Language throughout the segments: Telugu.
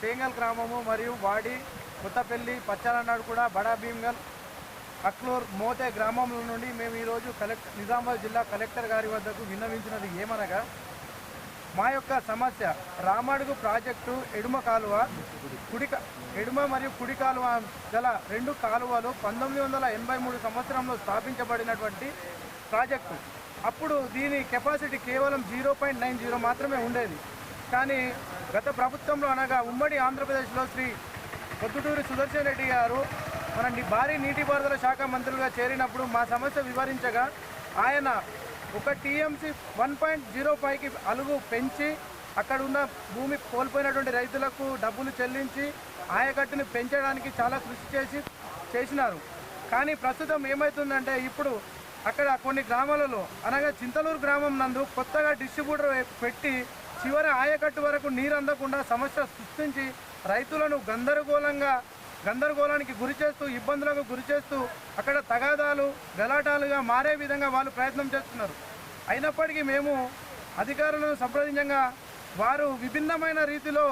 తేంగల్ గ్రామము మరియు వాడి కొత్తపల్లి పచ్చాలన్నాడు కూడా బడా భీమ్గల్ అక్లూర్ మోతే గ్రామంలో నుండి మేము ఈరోజు కలెక్టర్ నిజామాబాద్ జిల్లా కలెక్టర్ గారి వద్దకు విన్నవించినది ఏమనగా మా యొక్క సమస్య రామడుగు ప్రాజెక్టు ఎడుమ కాలువ కుడి ఎడుమ మరియు కుడి కాలువ గల రెండు కాలువలు పంతొమ్మిది వందల ఎనభై మూడు సంవత్సరంలో స్థాపించబడినటువంటి ప్రాజెక్టు. అప్పుడు దీని కెపాసిటీ కేవలం జీరో పాయింట్ నైన్ జీరో మాత్రమే ఉండేది. కానీ గత ప్రభుత్వంలో అనగా ఉమ్మడి ఆంధ్రప్రదేశ్లో శ్రీ పొద్దుటూరి సుదర్శన్ రెడ్డి గారు మన భారీ నీటిపారుదల శాఖ మంత్రులుగా చేరినప్పుడు మా సమస్య వివరించగా ఆయన ఒక టీఎంసీ వన్ పాయింట్ జీరో ఫైవ్కి అలుగు పెంచి అక్కడ ఉన్న భూమి కోల్పోయినటువంటి రైతులకు డబ్బులు చెల్లించి ఆయకట్టుని పెంచడానికి చాలా కృషి చేసి చేసినారు. కానీ ప్రస్తుతం ఏమవుతుందంటే ఇప్పుడు అక్కడ కొన్ని గ్రామాలలో అనగా చింతలూరు గ్రామం నందు కొత్తగా డిస్ట్రిబ్యూటర్ పెట్టి చివరి ఆయకట్టు వరకు నీరు అందకుండా సమస్య సృష్టించి రైతులను గందరగోళంగా గందరగోళానికి గురి చేస్తూ ఇబ్బందులకు గురి చేస్తూ అక్కడ తగాదాలు గలాటాలుగా మారే విధంగా వాళ్ళు ప్రయత్నం చేస్తున్నారు. అయినప్పటికీ మేము అధికారులను సంప్రదించగా వారు విభిన్నమైన రీతిలో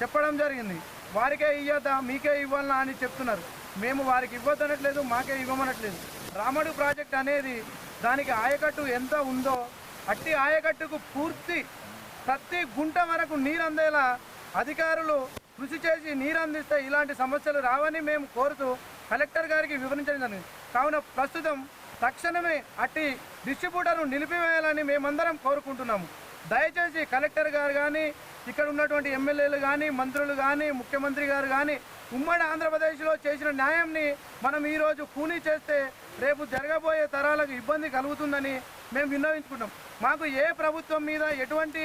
చెప్పడం జరిగింది. వారికే ఇవ్వద్దా మీకే ఇవ్వాలనా అని చెప్తున్నారు. మేము వారికి ఇవ్వద్దనట్లేదు మాకే ఇవ్వమనట్లేదు. రామడు ప్రాజెక్ట్ అనేది దానికి ఆయకట్టు ఎంత ఉందో అట్టి ఆయకట్టుకు పూర్తి ప్రతి గుంట వరకు నీరు అందేలా అధికారులు కృషి చేసి నీరు అందిస్తే ఇలాంటి సమస్యలు రావని మేము కోరుతూ కలెక్టర్ గారికి వివరించడం జరిగింది. కావున ప్రస్తుతం తక్షణమే అట్టి డిస్ట్రిబ్యూటర్ను నిలిపివేయాలని మేమందరం కోరుకుంటున్నాము. దయచేసి కలెక్టర్ గారు కానీ ఇక్కడ ఉన్నటువంటి ఎమ్మెల్యేలు కానీ మంత్రులు కానీ ముఖ్యమంత్రి గారు కానీ ఉమ్మడి ఆంధ్రప్రదేశ్లో చేసిన న్యాయంని మనం ఈరోజు కూనీ చేస్తే రేపు జరగబోయే తరాలకు ఇబ్బంది కలుగుతుందని మేము విన్నవించుకుంటాం మాకు ఏ ప్రభుత్వం మీద ఎటువంటి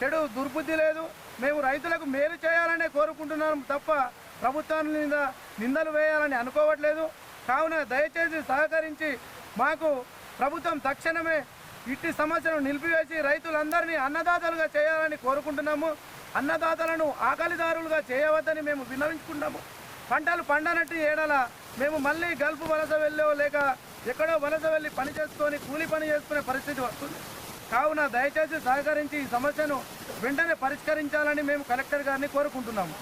చెడు దుర్బుద్ధి లేదు. మేము రైతులకు మేలు చేయాలనే కోరుకుంటున్నాం తప్ప ప్రభుత్వం మీద నిందలు వేయాలని అనుకోవట్లేదు. కావున దయచేసి సహకరించి మాకు ప్రభుత్వం తక్షణమే ఇట్టి సమస్యను నిలిపివేసి రైతులందరినీ అన్నదాతలుగా చేయాలని కోరుకుంటున్నాము. అన్నదాతలను ఆకలిదారులుగా చేయవద్దని మేము విన్నవించుకుంటాము. పంటలు పండనట్టు ఏడల మేము మళ్ళీ గల్ఫ్ వలస వెళ్ళో లేక ఎక్కడో వలస వెళ్ళి పని చేసుకొని కూలి పని చేసుకునే పరిస్థితి వస్తుంది. కావున దయచేసి సహకరించి ఈ సమస్యను వెంటనే పరిష్కరించాలని మేము కలెక్టర్ గారిని కోరుకుంటున్నాము.